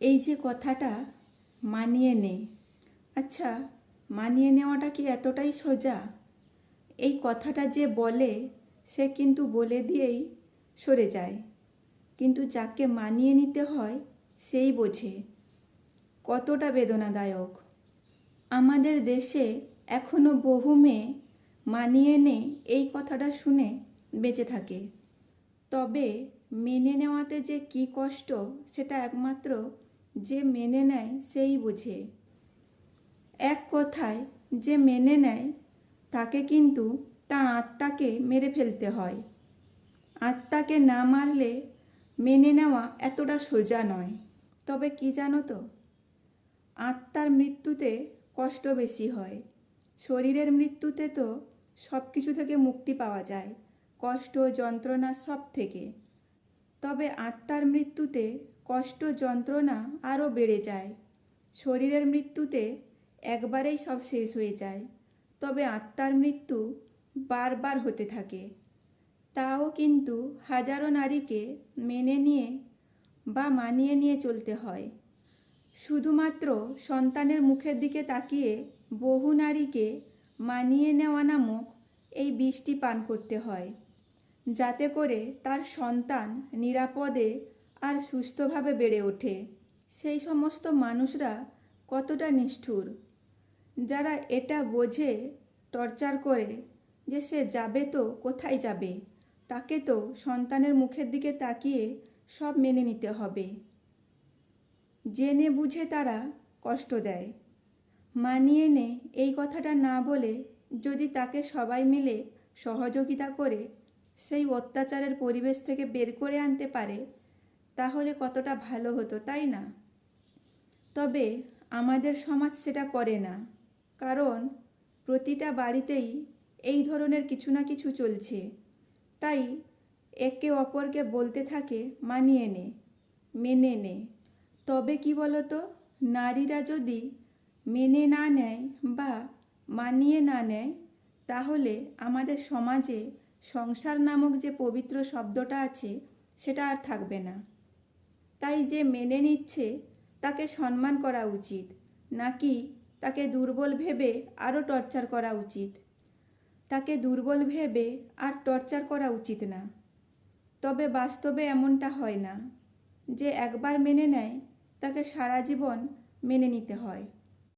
এই যে কথাটা মানিয়ে নে। আচ্ছা মানিয়ে নেওয়াটা কি এতটাই সোজা? এই কথাটা যে বলে, সে কিন্তু বলে দিয়েই সরে যায়। কিন্তু যাকে মানিয়ে নিতে হয়, সেই বোঝে। কতটা বেদনাদায়ক। আমাদের দেশে এখনও বহু মেয়ে মানিয়ে নে এই কথাটা শুনে বেঁচে থাকে। তবে মেনে নেওয়াতে যে কি কষ্ট, সেটা একমাত্র যে মেনে নেয় সেই বোঝে। এক কথায়, যে মেনে নেয়, তাকে কিন্তু তার আত্মাকে মেরে ফেলতে হয়। আত্মাকে না মারলে মেনে নেওয়া এতটা সোজা নয়। তবে কি জানো তো? আত্মার মৃত্যুতে কষ্ট বেশি হয়। শরীরের মৃত্যুতে তো সব কিছু থেকে মুক্তি পাওয়া যায়। কষ্ট, যন্ত্রণা সব থেকে। তবে আত্মার মৃত্যুতে কষ্ট যন্ত্রণা আরও বেড়ে যায়। শরীরের মৃত্যুতে একবারেই সব শেষ হয়ে যায়। তবে আত্মার মৃত্যু বারবার হতে থাকে। তাও কিন্তু হাজারো নারীকে মেনে নিয়ে বা মানিয়ে নিয়ে চলতে হয়। শুধুমাত্র সন্তানের মুখের দিকে তাকিয়ে বহু নারীকে মানিয়ে নেওয়া নামক এই বিষটি পান করতে হয়। যাতে করে তার সন্তান নিরাপদে আর সুস্থভাবে বেড়ে ওঠে। সেই সমস্ত মানুষরা কতটা নিষ্ঠুর? যারা এটা বোঝে, টর্চার করে যে সে যাবে তো, কোথায় যাবে? তাকে তো সন্তানের মুখের দিকে তাকিয়ে সব মেনে নিতে হবে। জেনে বুঝে তারা কষ্ট দেয়। মানিয়ে নে এই কথাটা না বলে যদি তাকে সবাই মিলে সহযোগিতা করে সেই অত্যাচারের পরিবেশ থেকে বের করে আনতে পারে, তাহলে কতটা ভালো হতো, তাই না? তবে আমাদের সমাজ সেটা করে না, কারণ প্রতিটা বাড়িতেই এই ধরনের কিছু না কিছু চলছে। তাই একে অপরকে বলতে থাকে, মানিয়ে নে, মেনে নে। তবে কি বলতো, নারীরা যদি মেনে না নেয় বা মানিয়ে না নেয়, তাহলে আমাদের সমাজে সংসার নামক যে পবিত্র শব্দটা আছে, সেটা আর থাকবে না। তাই যে মেনে নিচ্ছে, তাকে সম্মান করা উচিত, নাকি তাকে দুর্বল ভেবে আরও টর্চার করা উচিত? তাকে দুর্বল ভেবে আর টর্চার করা উচিত না। তবে বাস্তবে এমনটা হয় না। যে একবার মেনে নেয়, তাকে সারা জীবন মেনে নিতে হয়।